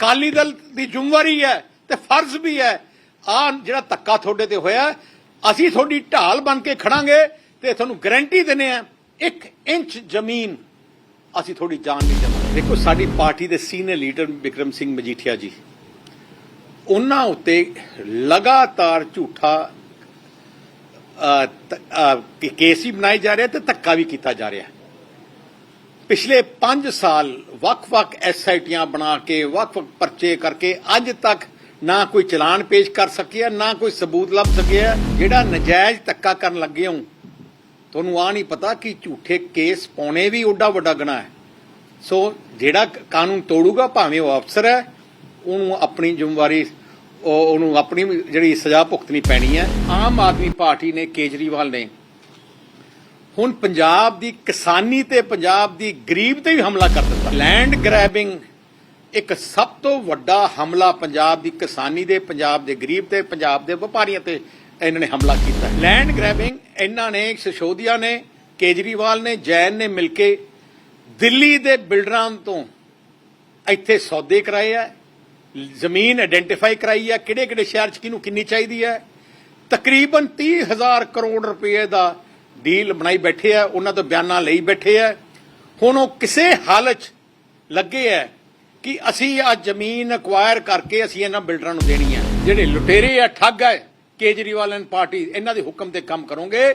ਕਾਲੀ ਦਲ ਦੀ ਜ਼ਿੰਮੇਵਾਰੀ ਹੈ ਤੇ ਫਰਜ਼ ਵੀ ਹੈ। ਆ ਜਿਹੜਾ ਧੱਕਾ ਤੁਹਾਡੇ ਤੇ ਹੋਇਆ, ਅਸੀਂ ਤੁਹਾਡੀ ਢਾਲ ਬਣ ਕੇ ਖੜਾਂਗੇ ਤੇ ਤੁਹਾਨੂੰ ਗਾਰੰਟੀ ਦਿੰਨੇ ਆ 1 ਇੰਚ ਜ਼ਮੀਨ ਅਸੀਂ ਤੁਹਾਡੀ ਜਾਨ ਨਹੀਂ ਜਾਵਾਂਗੇ ਦੇਖੋ, ਸਾਡੀ ਪਾਰਟੀ ਦੇ ਸੀਨੀਅਰ ਲੀਡਰ ਵਿਕਰਮ ਸਿੰਘ ਮਜੀਠੀਆ ਜੀ, ਉਹਨਾਂ ਉੱਤੇ ਲਗਾਤਾਰ ਝੂਠਾ ਕੇਸ ਵੀ ਬਣਾਏ ਜਾ ਰਿਹਾ ਤੇ ਧੱਕਾ ਵੀ ਕੀਤਾ ਜਾ ਰਿਹਾ। ਪਿਛਲੇ 5 ਸਾਲ ਵੱਖ-ਵੱਖ ਐਸਆਈਟੀਆਂ ਬਣਾ ਕੇ, ਵੱਖ-ਵੱਖ ਪਰਚੇ ਕਰਕੇ ਅੱਜ ਤੱਕ ਨਾ ਕੋਈ ਚਲਾਨ ਪੇਸ਼ ਕਰ ਸਕਿਆ, ਨਾ ਕੋਈ ਸਬੂਤ ਲੱਭ ਸਕਿਆ, ਜਿਹੜਾ ਨਜਾਇਜ਼ ਧੱਕਾ ਕਰਨ ਲੱਗੇ ਹੋ ਤੁਹਾਨੂੰ ਆ ਨਹੀਂ ਪਤਾ ਕਿ ਝੂਠੇ ਕੇਸ ਪਾਉਣੇ ਵੀ ਓਡਾ ਵੱਡਾ ਗੁਨਾਹ ਹੈ। ਸੋ ਜਿਹੜਾ ਕਾਨੂੰਨ ਤੋੜੂਗਾ, ਭਾਵੇਂ ਉਹ ਅਫਸਰ ਹੈ, ਉਹਨੂੰ ਆਪਣੀ ਜ਼ਿੰਮੇਵਾਰੀ ਉਹਨੂੰ ਆਪਣੀ ਜਿਹੜੀ ਸਜ਼ਾ ਭੁਗਤਣੀ ਪੈਣੀ ਹੈ। ਆਮ ਆਦਮੀ ਪਾਰਟੀ ਨੇ ਕੇਜਰੀਵਾਲ ਨੇ ਹੁਣ ਪੰਜਾਬ ਦੀ ਕਿਸਾਨੀ ਤੇ ਪੰਜਾਬ ਦੀ ਗਰੀਬ ਤੇ ਵੀ ਹਮਲਾ ਕਰ ਦਿੱਤਾ। ਲੈਂਡ ਗ੍ਰੈਬਿੰਗ ਇੱਕ ਸਭ ਤੋਂ ਵੱਡਾ ਹਮਲਾ ਪੰਜਾਬ ਦੀ ਕਿਸਾਨੀ ਦੇ, ਪੰਜਾਬ ਦੇ ਗਰੀਬ ਤੇ, ਪੰਜਾਬ ਦੇ ਵਪਾਰੀਆਂ ਤੇ ਇਹਨਾਂ ਨੇ ਹਮਲਾ ਕੀਤਾ। ਲੈਂਡ ਗ੍ਰੈਬਿੰਗ ਇਹਨਾਂ ਨੇ ਸਿਸੋਦੀਆ ਨੇ, ਕੇਜਰੀਵਾਲ ਨੇ, ਜੈਨ ਨੇ ਮਿਲ ਕੇ ਦਿੱਲੀ ਦੇ ਬਿਲਡਰਾਂ ਤੋਂ ਇੱਥੇ ਸੌਦੇ ਕਰਾਏ ਆ। ਜ਼ਮੀਨ ਆਇਡੈਂਟੀਫਾਈ ਕਰਾਈ ਹੈ ਕਿਹੜੇ ਕਿਹੜੇ ਸ਼ਹਿਰ 'ਚ ਕਿਹਨੂੰ ਕਿੰਨੀ ਚਾਹੀਦੀ ਹੈ ਤਕਰੀਬਨ 30000 ਕਰੋੜ ਰੁਪਏ ਦਾ ਡੀਲ ਬਣਾਈ ਬੈਠੇ ਆ, ਉਹਨਾਂ ਤੋਂ ਬਿਆਨਾਂ ਲਈ ਬੈਠੇ ਆ। ਹੁਣ ਉਹ ਕਿਸੇ ਹਾਲਤ ਲੱਗੇ ਆ ਕਿ ਅਸੀਂ ਆ ਜ਼ਮੀਨ ਅਕਵਾਇਰ ਕਰਕੇ ਅਸੀਂ ਇਹਨਾਂ ਬਿਲਡਰਾਂ ਨੂੰ ਦੇਣੀ ਹੈ ਜਿਹੜੇ ਲੁਟੇਰੇ ਆ, ਠੱਗ ਹੈ ਕੇਜਰੀਵਾਲ ਐਂਡ ਪਾਰਟੀ ਇਹਨਾਂ ਦੇ ਹੁਕਮ ਤੇ ਕੰਮ ਕਰੋਗੇ।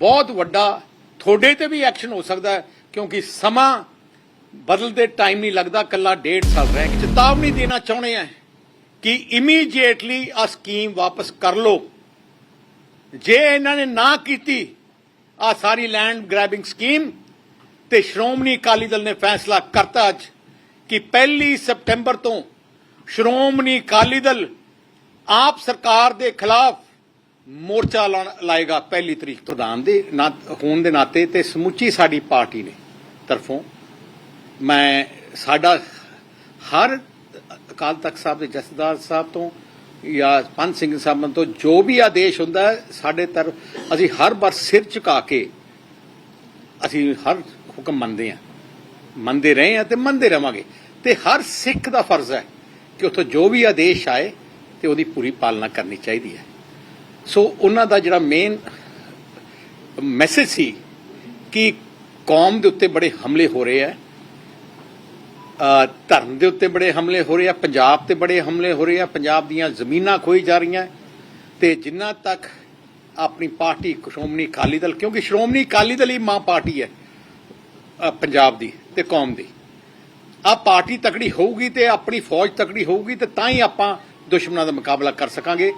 ਬਹੁਤ ਵੱਡਾ, ਤੁਹਾਡੇ ਤੇ ਵੀ ਐਕਸ਼ਨ ਹੋ ਸਕਦਾ ਕਿਉਂਕਿ ਸਮਾਂ ਬਦਲਦੇ ਟਾਈਮ ਨਹੀਂ ਲੱਗਦਾ ਕੱਲਾ ਡੇਢ ਸਾਲ ਰਹਿ ਗਿਆ ਚੇਤਾਵਨੀ ਦੇਣਾ ਚਾਹੁੰਦੇ ਆ ਕਿ ਇਮੀਡੀਏਟਲੀ ਆ ਸਕੀਮ ਵਾਪਸ ਕਰ ਲਓ। ਜੇ ਇਹਨਾਂ ਨੇ ਨਾ ਕੀਤੀ ਆ ਸਾਰੀ ਲੈਂਡ ਗ੍ਰੈਬਿੰਗ ਸਕੀਮ ਤੇ ਸ਼੍ਰੋਮਣੀ ਅਕਾਲੀ ਦਲ ਨੇ ਫੈਸਲਾ ਕਰਤਾ ਅੱਜ ਕਿ ਪਹਿਲੀ ਸਪਟੈਂਬਰ ਤੋਂ ਸ਼੍ਰੋਮਣੀ ਅਕਾਲੀ ਦਲ ਆਪ ਸਰਕਾਰ ਦੇ ਖਿਲਾਫ ਮੋਰਚਾ ਲਾਉਣ- ਲਾਏਗਾ ਪਹਿਲੀ ਤਰੀਕ ਤੋਂ। ਪ੍ਰਧਾਨ ਦੇ ਹੋਣ ਦੇ ਨਾਤੇ ਤੇ ਸਮੁੱਚੀ ਸਾਡੀ ਪਾਰਟੀ ਨੇ ਤਰਫੋਂ। ਮੈਂ ਸਾਡਾ ਹਰ ਅਕਾਲ ਤਖਤ ਸਾਹਿਬ ਦੇ ਜਥੇਦਾਰ ਸਾਹਿਬ ਤੋਂ ਜਾਂ ਪੰਥ ਸਿੰਘ ਸਾਹਿਬਾਂ ਤੋਂ ਜੋ ਵੀ ਆਦੇਸ਼ ਹੁੰਦਾ, ਸਾਡੇ ਤਰਫ ਅਸੀਂ ਹਰ ਵਾਰ ਸਿਰ ਝੁਕਾ ਕੇ ਅਸੀਂ ਹਰ ਹੁਕਮ ਮੰਨਦੇ ਹਾਂ। ਮੰਨਦੇ ਰਹੇ ਹਾਂ ਤੇ ਮੰਨਦੇ ਰਵਾਂਗੇ। ਤੇ ਹਰ ਸਿੱਖ ਦਾ ਫਰਜ਼ ਹੈ ਕਿ ਉੱਥੋਂ ਜੋ ਵੀ ਆਦੇਸ਼ ਆਏ ਤੇ ਉਹਦੀ ਪੂਰੀ ਪਾਲਣਾ ਕਰਨੀ ਚਾਹੀਦੀ ਹੈ। ਸੋ ਉਹਨਾਂ ਦਾ ਜਿਹੜਾ ਮੇਨ ਮੈਸੇਜ ਸੀ ਕਿ ਕੌਮ ਦੇ ਉੱਤੇ ਬੜੇ ਹਮਲੇ ਹੋ ਰਹੇ ਆ ਧਰਮ ਦੇ ਉੱਤੇ ਬੜੇ ਹਮਲੇ ਹੋ ਰਹੇ ਆ, ਪੰਜਾਬ ਤੇ ਬੜੇ ਹਮਲੇ ਹੋ ਰਹੇ ਆ, ਪੰਜਾਬ ਦੀਆਂ ਜ਼ਮੀਨਾਂ ਖੋਈ ਜਾ ਰਹੀਆਂ ਤੇ ਜਿੰਨਾ ਤੱਕ ਆਪਣੀ ਪਾਰਟੀ ਸ਼੍ਰੋਮਣੀ ਅਕਾਲੀ ਦਲ, ਕਿਉਂਕਿ ਸ਼੍ਰੋਮਣੀ ਅਕਾਲੀ ਦਲ ਹੀ ਮਾਂ ਪਾਰਟੀ ਹੈ ਪੰਜਾਬ ਦੀ ਤੇ ਕੌਮ ਦੀ। ਆ ਪਾਰਟੀ ਤਕੜੀ ਹੋਊਗੀ ਤੇ ਆਪਣੀ ਫੌਜ ਤਕੜੀ ਹੋਊਗੀ ਤੇ ਤਾਂ ਹੀ ਆਪਾਂ ਦੁਸ਼ਮਣਾਂ ਦਾ ਮੁਕਾਬਲਾ ਕਰ ਸਕਾਂਗੇ।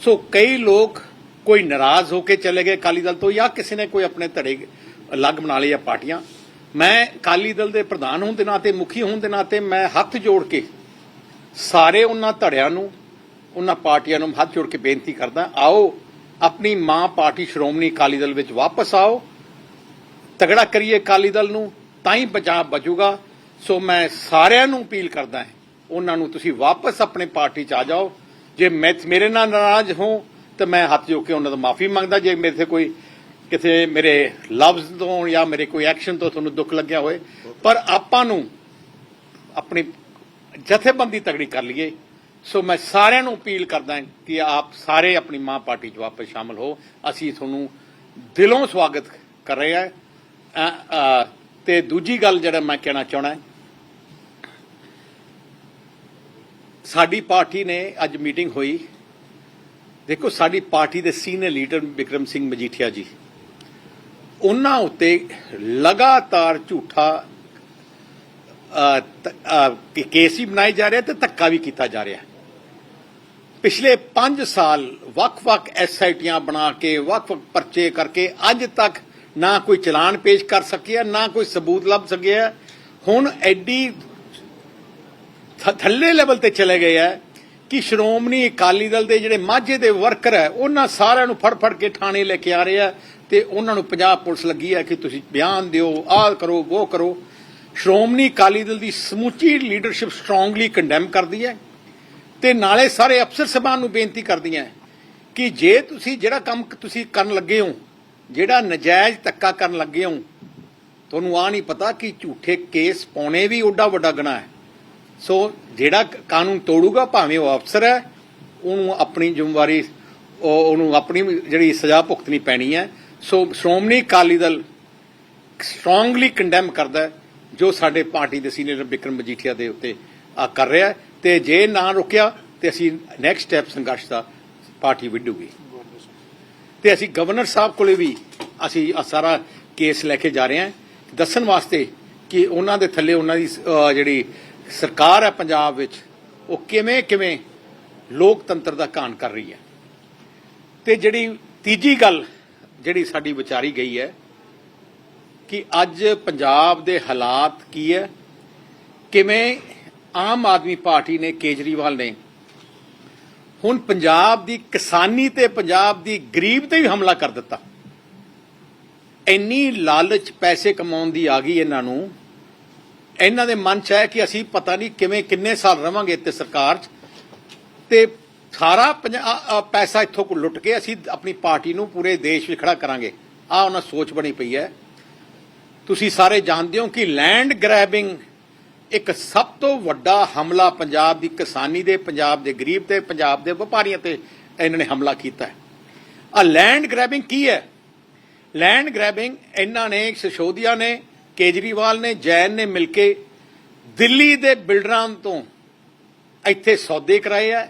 ਸੋ ਕਈ ਲੋਕ ਕੋਈ ਨਾਰਾਜ਼ ਹੋ ਕੇ ਚਲੇ ਗਏ ਅਕਾਲੀ ਦਲ ਤੋਂ ਜਾਂ ਕਿਸੇ ਨੇ ਕੋਈ ਆਪਣੇ ਧੜੇ ਅਲੱਗ ਬਣਾ ਲਏ ਆ ਪਾਰਟੀਆਂ। ਮੈਂ ਅਕਾਲੀ ਦਲ ਦੇ ਪ੍ਰਧਾਨ ਹੋਣ ਦੇ ਨਾਤੇ, ਮੁਖੀ ਹੋਣ ਦੇ ਨਾਤੇ ਮੈਂ ਹੱਥ ਜੋੜ ਕੇ ਸਾਰੇ ਉਹਨਾਂ ਧੜਿਆਂ ਨੂੰ, ਉਹਨਾਂ ਪਾਰਟੀਆਂ ਨੂੰ ਹੱਥ ਜੋੜ ਕੇ ਬੇਨਤੀ ਕਰਦਾ, ਆਓ, ਆਪਣੀ ਮਾਂ ਪਾਰਟੀ ਸ਼੍ਰੋਮਣੀ ਅਕਾਲੀ ਦਲ ਵਿੱਚ ਵਾਪਸ ਆਓ, ਤਗੜਾ ਕਰੀਏ ਅਕਾਲੀ ਦਲ ਨੂੰ, ਤਾਂ ਹੀ ਪੰਜਾਬ ਬਚੂਗਾ। ਸੋ ਮੈਂ ਸਾਰਿਆਂ ਨੂੰ ਅਪੀਲ ਕਰਦਾ ਹਾਂ, ਉਹਨਾਂ ਨੂੰ ਤੁਸੀਂ ਵਾਪਸ ਆਪਣੇ ਪਾਰਟੀ 'ਚ ਆ ਜਾਓ। ਜੇ ਮੈਂ, ਮੇਰੇ ਨਾਲ ਨਾਰਾਜ਼ ਹੋ, ਤਾਂ ਮੈਂ ਹੱਥ ਜੋੜ ਕੇ ਉਹਨਾਂ ਤੋਂ ਮਾਫੀ ਮੰਗਦਾ, ਜੇ ਮੇਰੇ ਤੇ ਕੋਈ ਕਿਤੇ ਮੇਰੇ ਲਫ਼ਜ਼ ਤੋਂ ਜਾਂ ਮੇਰੇ ਕੋਈ ਐਕਸ਼ਨ ਤੋਂ ਤੁਹਾਨੂੰ ਦੁੱਖ ਲੱਗਿਆ ਹੋਵੇ, ਪਰ ਆਪਾਂ ਨੂੰ ਆਪਣੀ ਜਥੇਬੰਦੀ ਤਗੜੀ ਕਰ ਲਈਏ। ਸੋ ਮੈਂ ਸਾਰਿਆਂ ਨੂੰ ਅਪੀਲ ਕਰਦਾ ਕਿ ਆਪ ਸਾਰੇ ਆਪਣੀ ਮਾਂ ਪਾਰਟੀ 'ਚ ਵਾਪਸ ਸ਼ਾਮਲ ਹੋ। ਅਸੀਂ ਤੁਹਾਨੂੰ ਦਿਲੋਂ ਸਵਾਗਤ ਕਰ ਰਹੇ ਹਾਂ। ਤੇ ਦੂਜੀ ਗੱਲ ਜਿਹੜਾ ਮੈਂ ਕਹਿਣਾ ਚਾਹਣਾ ਸਾਡੀ ਪਾਰਟੀ ਨੇ ਅੱਜ ਮੀਟਿੰਗ ਹੋਈ। ਦੇਖੋ, ਸਾਡੀ ਪਾਰਟੀ ਦੇ ਸੀਨੀਅਰ ਲੀਡਰ ਵਿਕਰਮ ਸਿੰਘ ਮਜੀਠੀਆ ਜੀ ਉਹਨਾਂ ਉੱਤੇ ਲਗਾਤਾਰ ਝੂਠਾ ਕੇਸ ਹੀ ਬਣਾਏ ਜਾ ਰਿਹਾ ਤੇ ਧੱਕਾ ਵੀ ਕੀਤਾ ਜਾ ਰਿਹਾ ਪਿਛਲੇ 5 ਸਾਲ ਵੱਖ-ਵੱਖ ਐਸਆਈਟੀਆਂ ਬਣਾ ਕੇ, ਵੱਖ-ਵੱਖ ਪਰਚੇ ਕਰਕੇ ਅੱਜ ਤੱਕ ਨਾ ਕੋਈ ਚਲਾਨ ਪੇਸ਼ ਕਰ ਸਕਿਆ, ਨਾ ਕੋਈ ਸਬੂਤ ਲੱਭ ਸਕਿਆ। ਹੁਣ ਐਡੀ ਥੱਲੇ ਲੈਵਲ ਤੇ ਚਲੇ ਗਏ ਆ ਕਿ ਸ਼੍ਰੋਮਣੀ ਅਕਾਲੀ ਦਲ ਦੇ ਜਿਹੜੇ ਮਾਝੇ ਦੇ ਵਰਕਰ ਹੈ ਉਹਨਾਂ ਸਾਰਿਆਂ ਨੂੰ ਫੜ ਫੜ ਕੇ ਥਾਣੇ ਲੈ ਕੇ ਆ ਰਹੇ ਆ। ਤੇ ਉਹਨਾਂ ਨੂੰ ਪੰਜਾਬ ਪੁਲਿਸ ਲੱਗੀ ਹੈ ਕਿ ਤੁਸੀਂ ਬਿਆਨ ਦਿਓ, ਆਹ ਕਰੋ, ਉਹ ਕਰੋ। ਸ਼੍ਰੋਮਣੀ ਅਕਾਲੀ ਦਲ ਦੀ ਸਮੁੱਚੀ ਲੀਡਰਸ਼ਿਪ ਸਟਰੋਂਗਲੀ ਕੰਡੈਮ ਕਰਦੀ ਹੈ ਤੇ ਨਾਲੇ ਸਾਰੇ ਅਫਸਰ ਸਭਾ ਨੂੰ ਬੇਨਤੀ ਕਰਦੀਆਂ ਕਿ ਜੇ ਤੁਸੀਂ ਜਿਹੜਾ ਕੰਮ ਤੁਸੀਂ ਕਰਨ ਲੱਗੇ ਹੋ, ਜਿਹੜਾ ਨਜਾਇਜ਼ ਧੱਕਾ ਕਰਨ ਲੱਗੇ ਹੋ, ਤੁਹਾਨੂੰ ਆ ਨਹੀਂ ਪਤਾ ਕਿ ਝੂਠੇ ਕੇਸ ਪਾਉਣੇ ਵੀ ਓਡਾ ਵੱਡਾ ਗੁਨਾਹ ਹੈ। ਸੋ ਜਿਹੜਾ ਕਾਨੂੰਨ ਤੋੜੂਗਾ, ਭਾਵੇਂ ਉਹ ਅਫਸਰ ਹੈ, ਉਹਨੂੰ ਆਪਣੀ ਜ਼ਿੰਮੇਵਾਰੀ ਉਹਨੂੰ ਆਪਣੀ ਜਿਹੜੀ ਸਜ਼ਾ ਭੁਗਤਣੀ ਪੈਣੀ ਹੈ। So Shiromani Akali Dal strongly condemn ਕਰਦਾ ਜੋ ਸਾਡੇ ਪਾਰਟੀ ਦੇ ਸੀਨੀਅਰ ਬਿਕਰਮ ਮਜੀਠੀਆ ਦੇ ਉੱਤੇ ਆ ਕਰ ਰਿਹਾ ਹੈ। ਤੇ ਜੇ ਨਾ ਰੁਕਿਆ, ਤੇ ਅਸੀਂ ਨੈਕਸਟ ਸਟੈਪ ਸੰਘਰਸ਼ ਦਾ ਪਾਰਟੀ ਵਿੱਢੂਗੀ। ਤੇ ਅਸੀਂ ਗਵਰਨਰ ਸਾਹਿਬ ਕੋਲੇ ਵੀ ਅਸੀਂ ਆ ਸਾਰਾ ਕੇਸ ਲੈ ਕੇ ਜਾ ਰਹੇ ਹਾਂ। ਦੱਸਣ ਵਾਸਤੇ ਕਿ ਉਹਨਾਂ ਦੇ ਥੱਲੇ ਉਹਨਾਂ ਦੀ ਜਿਹੜੀ ਸਰਕਾਰ ਹੈ ਪੰਜਾਬ ਵਿੱਚ, ਉਹ ਕਿਵੇਂ ਕਿਵੇਂ ਲੋਕਤੰਤਰ ਦਾ ਘਾਣ ਕਰ ਰਹੀ ਹੈ। ਤੇ ਜਿਹੜੀ ਤੀਜੀ ਗੱਲ ਜਿਹੜੀ ਸਾਡੀ ਵਿਚਾਰੀ ਗਈ ਹੈ, ਕਿ ਅੱਜ ਪੰਜਾਬ ਦੇ ਹਾਲਾਤ ਕੀ ਹੈ? ਕਿਵੇਂ ਆਮ ਆਦਮੀ ਪਾਰਟੀ ਨੇ ਕੇਜਰੀਵਾਲ ਨੇ ਹੁਣ ਪੰਜਾਬ ਦੀ ਕਿਸਾਨੀ ਤੇ ਪੰਜਾਬ ਦੀ ਗਰੀਬ ਤੇ ਵੀ ਹਮਲਾ ਕਰ ਦਿੱਤਾ। ਇੰਨੀ ਲਾਲਚ ਪੈਸੇ ਕਮਾਉਣ ਦੀ ਆ ਗਈ ਇਹਨਾਂ ਨੂੰ। ਇਹਨਾਂ ਦੇ ਮਨ ਚ ਹੈ ਕਿ ਅਸੀਂ ਪਤਾ ਨਹੀਂ ਕਿਵੇਂ ਕਿੰਨੇ ਸਾਲ ਰਵਾਂਗੇ ਇੱਥੇ ਸਰਕਾਰ 'ਚ। ਤੇ ਸਾਰਾ ਪੰਜਾ- ਪੈਸਾ ਇੱਥੋਂ ਕੋ ਲੁੱਟ ਕੇ ਅਸੀਂ ਆਪਣੀ ਪਾਰਟੀ ਨੂੰ ਪੂਰੇ ਦੇਸ਼ ਵਿੱਚ ਖੜਾ ਕਰਾਂਗੇ। ਆ ਉਹਨਾਂ ਸੋਚ ਬਣੀ ਪਈ ਹੈ। ਤੁਸੀਂ ਸਾਰੇ ਜਾਣਦੇ ਹੋ ਕਿ ਲੈਂਡ ਗ੍ਰੈਬਿੰਗ ਇੱਕ ਸਭ ਤੋਂ ਵੱਡਾ ਹਮਲਾ ਪੰਜਾਬ ਦੀ ਕਿਸਾਨੀ ਦੇ, ਪੰਜਾਬ ਦੇ ਗਰੀਬ ਤੇ, ਪੰਜਾਬ ਦੇ ਵਪਾਰੀਆਂ ਤੇ ਇਹਨਾਂ ਨੇ ਹਮਲਾ ਕੀਤਾ ਹੈ। ਆ ਲੈਂਡ ਗ੍ਰੈਬਿੰਗ ਕੀ ਹੈ? ਲੈਂਡ ਗ੍ਰੈਬਿੰਗ ਇਹਨਾਂ ਨੇ ਸਿਸੋਦੀਆ ਨੇ, ਕੇਜਰੀਵਾਲ ਨੇ, ਜੈਨ ਨੇ ਮਿਲ ਕੇ ਦਿੱਲੀ ਦੇ ਬਿਲਡਰਾਂ ਤੋਂ ਇੱਥੇ ਸੌਦੇ ਕਰਾਏ ਆ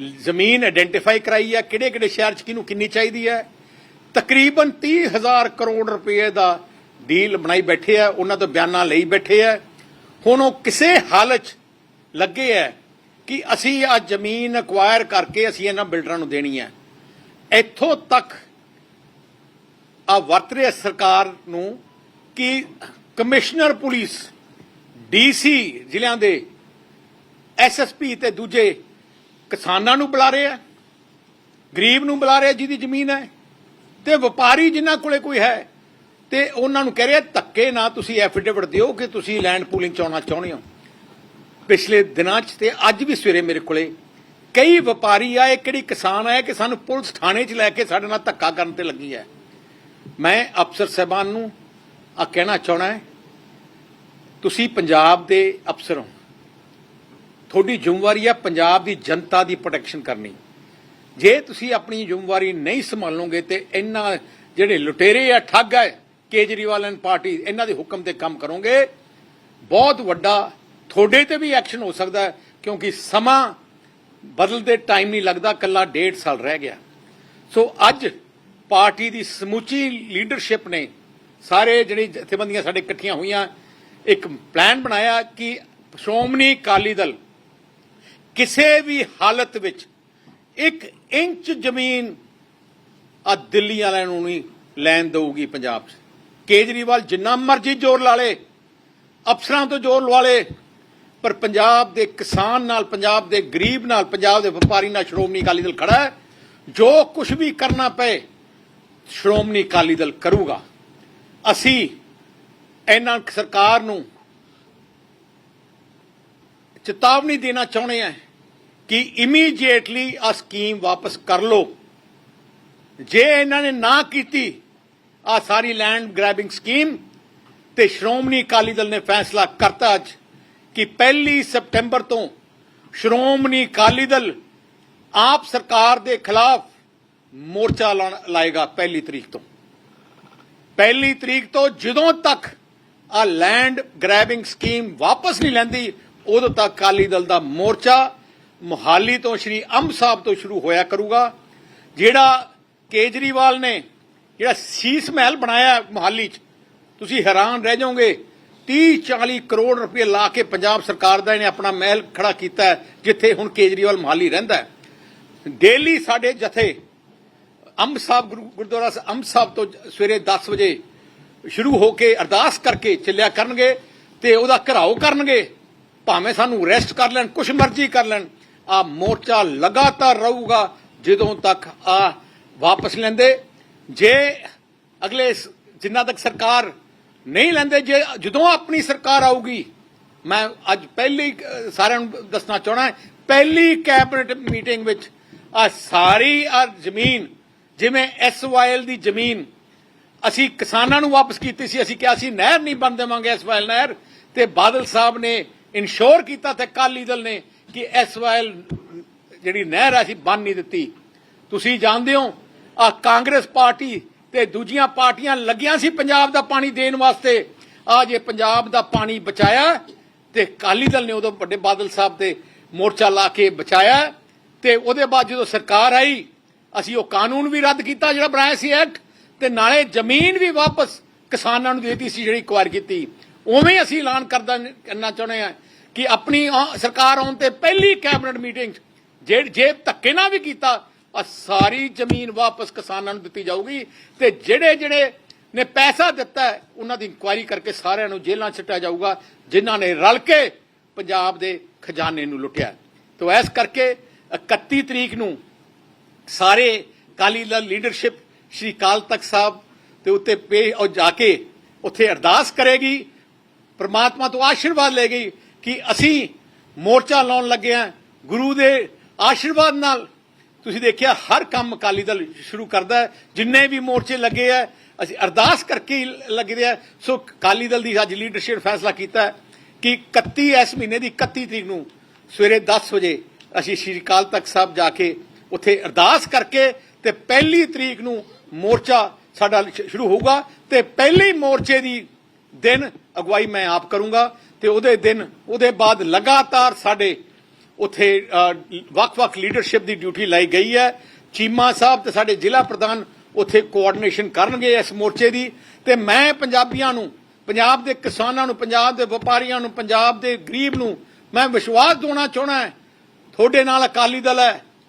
ਜ਼ਮੀਨ ਆਇਡੈਂਟੀਫਾਈ ਕਰਾਈ ਹੈ ਕਿਹੜੇ ਕਿਹੜੇ ਸ਼ਹਿਰ ਚ ਕਿਹਨੂੰ ਕਿੰਨੀ ਚਾਹੀਦੀ ਹੈ ਤਕਰੀਬਨ 30000 ਕਰੋੜ ਰੁਪਏ ਦਾ ਡੀਲ ਬਣਾਈ ਬੈਠੇ ਆ, ਉਹਨਾਂ ਤੋਂ ਬਿਆਨਾਂ ਲਈ ਬੈਠੇ ਆ। ਹੁਣ ਉਹ ਕਿਸੇ ਹਾਲਤ ਲੱਗੇ ਆ ਕਿ ਅਸੀਂ ਆ ਜ਼ਮੀਨ ਅਕਵਾਇਰ ਕਰਕੇ ਅਸੀਂ ਇਹਨਾਂ ਬਿਲਡਰਾਂ ਨੂੰ ਦੇਣੀ ਹੈ ਇੱਥੋਂ ਤੱਕ ਆ ਵਰਤ ਰਿਹਾ ਸਰਕਾਰ ਨੂੰ ਕਿ ਕਮਿਸ਼ਨਰ ਪੁਲਿਸ, ਡੀਸੀ ਜ਼ਿਲ੍ਹਿਆਂ ਦੇ ਐਸਐਸਪੀ ਤੇ ਦੂਜੇ ਕਿਸਾਨਾਂ ਨੂੰ ਬੁਲਾ ਰਹੇ ਆ ਗਰੀਬ ਨੂੰ ਬੁਲਾ ਰਹੇ ਜਿਹਦੀ ਜ਼ਮੀਨ ਹੈ, ਤੇ ਵਪਾਰੀ ਜਿਨ੍ਹਾਂ ਕੋਲੇ ਕੋਈ ਹੈ, ਤੇ ਉਹਨਾਂ ਨੂੰ ਕਹਿ ਰਿਹਾ, ਧੱਕੇ ਨਾ ਤੁਸੀਂ ਐਫੀਡੇਵਿਟ ਦਿਓ ਕਿ ਤੁਸੀਂ ਲੈਂਡ ਪੂਲਿੰਗ ਚ ਆਉਣਾ ਚਾਹੁੰਦੇ ਹੋ। ਪਿਛਲੇ ਦਿਨਾਂ 'ਚ ਤੇ ਅੱਜ ਵੀ ਸਵੇਰੇ ਮੇਰੇ ਕੋਲੇ ਕਈ ਵਪਾਰੀ ਆਏ, ਕਿਹੜੀ ਕਿਸਾਨ ਆਏ ਕਿ ਸਾਨੂੰ ਪੁਲਿਸ ਥਾਣੇ 'ਚ ਲੈ ਕੇ ਸਾਡੇ ਨਾਲ ਧੱਕਾ ਕਰਨ ਤੇ ਲੱਗੀ ਹੈ। ਮੈਂ ਅਫਸਰ ਸਾਹਿਬਾਨ ਨੂੰ ਆ ਕਹਿਣਾ ਚਾਹਣਾ ਹੈ, ਤੁਸੀਂ ਪੰਜਾਬ ਦੇ ਅਫਸਰ ਹੋ। ਤੁਹਾਡੀ ਜ਼ਿੰਮੇਵਾਰੀ ਹੈ ਪੰਜਾਬ ਦੀ ਜਨਤਾ ਦੀ ਪ੍ਰੋਟੈਕਸ਼ਨ ਕਰਨੀ। ਜੇ ਤੁਸੀਂ ਆਪਣੀ ਜ਼ਿੰਮੇਵਾਰੀ ਨਹੀਂ ਸੰਭਾਲੋਗੇ ਤੇ ਇਹਨਾਂ ਜਿਹੜੇ ਲੁਟੇਰੇ ਆ, ਠੱਗ ਹੈ ਕੇਜਰੀਵਾਲ ਐਂਡ ਪਾਰਟੀ, ਇਹਨਾਂ ਦੇ ਹੁਕਮ ਤੇ ਕੰਮ ਕਰੋਗੇ। ਬਹੁਤ ਵੱਡਾ ਤੁਹਾਡੇ ਤੇ ਵੀ ਐਕਸ਼ਨ ਹੋ ਸਕਦਾ ਹੈ, ਕਿਉਂਕਿ ਸਮਾਂ ਬਦਲਦੇ ਟਾਈਮ ਨਹੀਂ ਲੱਗਦਾ ਕੱਲਾ ਡੇਢ ਸਾਲ ਰਹਿ ਗਿਆ। ਸੋ ਅੱਜ ਪਾਰਟੀ ਦੀ ਸਮੁੱਚੀ ਲੀਡਰਸ਼ਿਪ ਨੇ ਸਾਰੇ ਜਿਹੜੇ ਜਥੇਬੰਦੀਆਂ ਸਾਡੇ ਇਕੱਠੀਆਂ ਹੋਈਆਂ, ਇੱਕ ਪਲਾਨ ਬਣਾਇਆ ਕਿ ਸ਼੍ਰੋਮਣੀ ਅਕਾਲੀ ਦਲ ਕਿਸੇ ਵੀ ਹਾਲਤ ਵਿੱਚ ਇੱਕ ਇੰਚ ਜ਼ਮੀਨ ਆ ਦਿੱਲੀ ਵਾਲਿਆਂ ਨੂੰ ਨਹੀਂ ਲੈਣ ਦਊਗੀ ਪੰਜਾਬ 'ਚ। ਕੇਜਰੀਵਾਲ ਜਿੰਨਾ ਮਰਜ਼ੀ ਜ਼ੋਰ ਲਾ ਲੇ, ਅਫਸਰਾਂ ਤੋਂ ਜ਼ੋਰ ਲਵਾ ਲੇ, ਪਰ ਪੰਜਾਬ ਦੇ ਕਿਸਾਨ ਨਾਲ, ਪੰਜਾਬ ਦੇ ਗਰੀਬ ਨਾਲ, ਪੰਜਾਬ ਦੇ ਵਪਾਰੀ ਨਾਲ ਸ਼੍ਰੋਮਣੀ ਅਕਾਲੀ ਦਲ ਖੜਾ ਹੈ। ਜੋ ਕੁਝ ਵੀ ਕਰਨਾ ਪਏ, ਸ਼੍ਰੋਮਣੀ ਅਕਾਲੀ ਦਲ ਕਰੂਗਾ। ਅਸੀਂ ਇਹਨਾਂ ਸਰਕਾਰ ਨੂੰ ਚੇਤਾਵਨੀ ਦੇਣਾ ਚਾਹੁੰਦੇ ਹਾਂ ਕਿ ਇਮੀਡੀਏਟਲੀ ਆ ਸਕੀਮ ਵਾਪਸ ਕਰ ਲਓ। ਜੇ ਇਹਨਾਂ ਨੇ ਨਾ ਕੀਤੀ ਆ ਸਾਰੀ ਲੈਂਡ ਗ੍ਰੈਬਿੰਗ ਸਕੀਮ ਤੇ ਸ਼੍ਰੋਮਣੀ ਅਕਾਲੀ ਦਲ ਨੇ ਫੈਸਲਾ ਕਰਤਾ ਅੱਜ ਕਿ ਪਹਿਲੀ ਸਪਟੈਂਬਰ ਤੋਂ ਸ਼੍ਰੋਮਣੀ ਅਕਾਲੀ ਦਲ ਆਪ ਸਰਕਾਰ ਦੇ ਖਿਲਾਫ ਮੋਰਚਾ ਲਾਏਗਾ ਪਹਿਲੀ ਤਰੀਕ ਤੋਂ। ਪਹਿਲੀ ਤਰੀਕ ਤੋਂ ਜਦੋਂ ਤੱਕ ਆ ਲੈਂਡ ਗ੍ਰੈਬਿੰਗ ਸਕੀਮ ਵਾਪਸ ਨਹੀਂ ਲੈਂਦੀ ਉਦੋਂ ਤੱਕ ਅਕਾਲੀ ਦਲ ਦਾ ਮੋਰਚਾ ਮੁਹਾਲੀ ਤੋਂ ਸ਼੍ਰੀ ਅੰਬ ਸਾਹਿਬ ਤੋਂ ਸ਼ੁਰੂ ਹੋਇਆ ਕਰੂਗਾ। ਜਿਹੜਾ ਕੇਜਰੀਵਾਲ ਨੇ ਜਿਹੜਾ ਸੀਸ ਮਹਿਲ ਬਣਾਇਆ ਮੁਹਾਲੀ 'ਚ, ਤੁਸੀਂ ਹੈਰਾਨ ਰਹਿ ਜਾਓਗੇ। 30 40 ਕਰੋੜ ਰੁਪਏ ਲਾ ਕੇ ਪੰਜਾਬ ਸਰਕਾਰ ਦਾ ਇਹਨੇ ਆਪਣਾ ਮਹਿਲ ਖੜਾ ਕੀਤਾ ਜਿੱਥੇ ਹੁਣ ਕੇਜਰੀਵਾਲ ਮੁਹਾਲੀ ਰਹਿੰਦਾ ਡੇਲੀ ਸਾਡੇ ਜਥੇ ਅੰਬ ਸਾਹਿਬ ਗੁਰੂ- ਗੁਰਦੁਆਰਾ ਅੰਬ ਸਾਹਿਬ ਤੋਂ ਸਵੇਰੇ 10 ਵਜੇ ਸ਼ੁਰੂ ਹੋ ਕੇ ਅਰਦਾਸ ਕਰਕੇ ਚੱਲਿਆ ਕਰਨਗੇ ਤੇ ਉਹਦਾ ਘਰਾਓ ਕਰਨਗੇ। ਭਾਵੇਂ ਸਾਨੂੰ ਅਰੈਸਟ ਕਰ ਲੈਣ, ਕੁਛ ਮਰਜ਼ੀ ਕਰ ਲੈਣ, ਆ ਮੋਰਚਾ ਲਗਾਤਾਰ ਰਹੂਗਾ ਜਦੋਂ ਤੱਕ ਆ ਵਾਪਸ ਲੈਂਦੇ। ਜੇ ਅਗਲੇ ਸ- ਜਿੰਨਾ ਤੱਕ ਸਰਕਾਰ ਨਹੀਂ ਲੈਂਦੇ, ਜੇ ਜਦੋਂ ਆਪਣੀ ਸਰਕਾਰ ਆਊਗੀ, ਮੈਂ ਅੱਜ ਪਹਿਲੀ ਸਾਰਿਆਂ ਨੂੰ ਦੱਸਣਾ ਚਾਹਣਾ ਪਹਿਲੀ ਕੈਬਨਿਟ ਮੀਟਿੰਗ ਵਿੱਚ ਆ ਸਾਰੀ ਆ ਜ਼ਮੀਨ, ਜਿਵੇਂ ਐਸਵਾਈਐਲ ਦੀ ਜ਼ਮੀਨ, ਅਸੀਂ ਕਿਸਾਨਾਂ ਨੂੰ ਵਾਪਸ ਕੀਤੀ ਸੀ, ਅਸੀਂ ਕਿਹਾ ਸੀ ਨਹਿਰ ਨਹੀਂ ਬਣ ਦੇਵਾਂਗੇ ਐਸਵਾਈਐਲ ਨਹਿਰ, ਤੇ ਬਾਦਲ ਸਾਹਿਬ ਨੇ ਇਨਸ਼ੋਰ ਕੀਤਾ ਤੇ ਅਕਾਲੀ ਦਲ ਨੇ ਕਿ ਐਸਵਾਈਐਲ ਜਿਹੜੀ ਨਹਿਰ ਹੈ ਅਸੀਂ ਬੰਨ ਨਹੀਂ ਦਿੱਤੀ। ਤੁਸੀਂ ਜਾਣਦੇ ਹੋ, ਆ ਕਾਂਗਰਸ ਪਾਰਟੀ ਤੇ ਦੂਜੀਆਂ ਪਾਰਟੀਆਂ ਲੱਗੀਆਂ ਸੀ ਪੰਜਾਬ ਦਾ ਪਾਣੀ ਦੇਣ ਵਾਸਤੇ। ਆ ਜੇ ਪੰਜਾਬ ਦਾ ਪਾਣੀ ਬਚਾਇਆ ਤੇ ਅਕਾਲੀ ਦਲ ਨੇ ਉਦੋਂ ਵੱਡੇ ਬਾਦਲ ਸਾਹਿਬ ਤੇ ਮੋਰਚਾ ਲਾ ਕੇ ਬਚਾਇਆ ਤੇ ਉਹਦੇ ਬਾਅਦ ਜਦੋਂ ਸਰਕਾਰ ਆਈ, ਅਸੀਂ ਉਹ ਕਾਨੂੰਨ ਵੀ ਰੱਦ ਕੀਤਾ ਜਿਹੜਾ ਬਣਾਇਆ ਸੀ ਐਕਟ ਤੇ ਨਾਲੇ ਜ਼ਮੀਨ ਵੀ ਵਾਪਸ ਕਿਸਾਨਾਂ ਨੂੰ ਦੇ ਦਿੱਤੀ ਸੀ ਜਿਹੜੀ ਇਕਵਾਰ ਕੀਤੀ। ਉਵੇਂ ਅਸੀਂ ਐਲਾਨ ਕਰਦਾ ਕਰਨਾ ਚਾਹੁੰਦੇ ਆ ਕਿ ਆਪਣੀ ਸਰਕਾਰ ਆਉਣ ਤੇ ਪਹਿਲੀ ਕੈਬਨਿਟ ਮੀਟਿੰਗ 'ਚ ਜੇ ਜੇ ਧੱਕੇ ਨਾਲ ਵੀ ਕੀਤਾ, ਆ ਸਾਰੀ ਜ਼ਮੀਨ ਵਾਪਸ ਕਿਸਾਨਾਂ ਨੂੰ ਦਿੱਤੀ ਜਾਊਗੀ ਤੇ ਜਿਹੜੇ ਜਿਹੜੇ ਨੇ ਪੈਸਾ ਦਿੱਤਾ ਉਹਨਾਂ ਦੀ ਇਨਕੁਆਇਰੀ ਕਰਕੇ ਸਾਰਿਆਂ ਨੂੰ ਜੇਲ੍ਹਾਂ 'ਚ ਜਾਊਗਾ, ਜਿਨ੍ਹਾਂ ਨੇ ਰਲ ਕੇ ਪੰਜਾਬ ਦੇ ਖਜ਼ਾਨੇ ਨੂੰ ਲੁੱਟਿਆ ਤੋ ਇਸ ਕਰਕੇ 31 ਤਰੀਕ ਨੂੰ ਸਾਰੇ ਕਾਲੀ ਦਲ ਲੀਡਰਸ਼ਿਪ, ਸ਼੍ਰੀ ਕਾਲ ਤਖਤ ਸਾਹਿਬ ਤੇ ਉੱਤੇ ਪੇ ਉਹ ਜਾ ਕੇ ਉੱਥੇ ਅਰਦਾਸ ਕਰੇਗੀ ਪ੍ਰਮਾਤਮਾ ਤੋਂ ਆਸ਼ੀਰਵਾਦ ਲੈ ਗਈ ਕਿ ਅਸੀਂ ਮੋਰਚਾ ਲਾਉਣ ਲੱਗੇ ਆ ਗੁਰੂ ਦੇ ਆਸ਼ੀਰਵਾਦ ਨਾਲ ਤੁਸੀਂ ਦੇਖਿਆ ਹਰ ਕੰਮ ਅਕਾਲੀ ਦਲ ਸ਼ੁਰੂ ਕਰਦਾ ਜਿੰਨੇ ਵੀ ਮੋਰਚੇ ਲੱਗੇ ਆ ਅਸੀਂ ਅਰਦਾਸ ਕਰਕੇ ਹੀ ਲੱਗਦੇ ਆ ਸੋ ਅਕਾਲੀ ਦਲ ਦੀ ਅੱਜ ਲੀਡਰਸ਼ਿਪ ਫੈਸਲਾ ਕੀਤਾ ਕਿ 31 ਇਸ ਮਹੀਨੇ ਦੀ 31 ਤਰੀਕ ਨੂੰ ਸਵੇਰੇ 10 ਵਜੇ ਅਸੀਂ ਸ਼੍ਰੀ ਅਕਾਲ ਤਖਤ ਸਾਹਿਬ ਜਾ ਕੇ ਉੱਥੇ ਅਰਦਾਸ ਕਰਕੇ ਤੇ ਪਹਿਲੀ ਤਰੀਕ ਨੂੰ ਮੋਰਚਾ ਸਾਡਾ ਸ਼ੁਰੂ ਹੋਊਗਾ ਤੇ ਪਹਿਲੇ ਮੋਰਚੇ ਦੀ ਦਿਨ ਅਗਵਾਈ ਮੈਂ ਆਪ ਕਰੂੰਗਾ ਤੇ ਉਹਦੇ ਦਿਨ, ਉਹਦੇ ਬਾਅਦ ਲਗਾਤਾਰ ਸਾਡੇ ਉਥੇ ਵੱਖ-ਵੱਖ ਲੀਡਰਸ਼ਿਪ ਦੀ ਡਿਊਟੀ ਲਾਈ ਗਈ ਹੈ। ਚੀਮਾ ਸਾਹਿਬ ਤੇ ਸਾਡੇ ਜ਼ਿਲ੍ਹਾ ਪ੍ਰਧਾਨ ਉੱਥੇ ਕੋਆਰਡੀਨੇਸ਼ਨ ਕਰਨਗੇ ਇਸ ਮੋਰਚੇ ਦੀ। ਤੇ ਮੈਂ ਪੰਜਾਬੀਆਂ ਨੂੰ, ਪੰਜਾਬ ਦੇ ਕਿਸਾਨਾਂ ਨੂੰ, ਪੰਜਾਬ ਦੇ ਵਪਾਰੀਆਂ ਨੂੰ, ਪੰਜਾਬ ਦੇ ਗਰੀਬ ਨੂੰ ਮੈਂ ਵਿਸ਼ਵਾਸ ਦਿਵਾਉਣਾ ਚਾਹਣਾ ਹੈ। ਤੁਹਾਡੇ ਨਾਲ ਅਕਾਲੀ ਦਲ ਹੈ।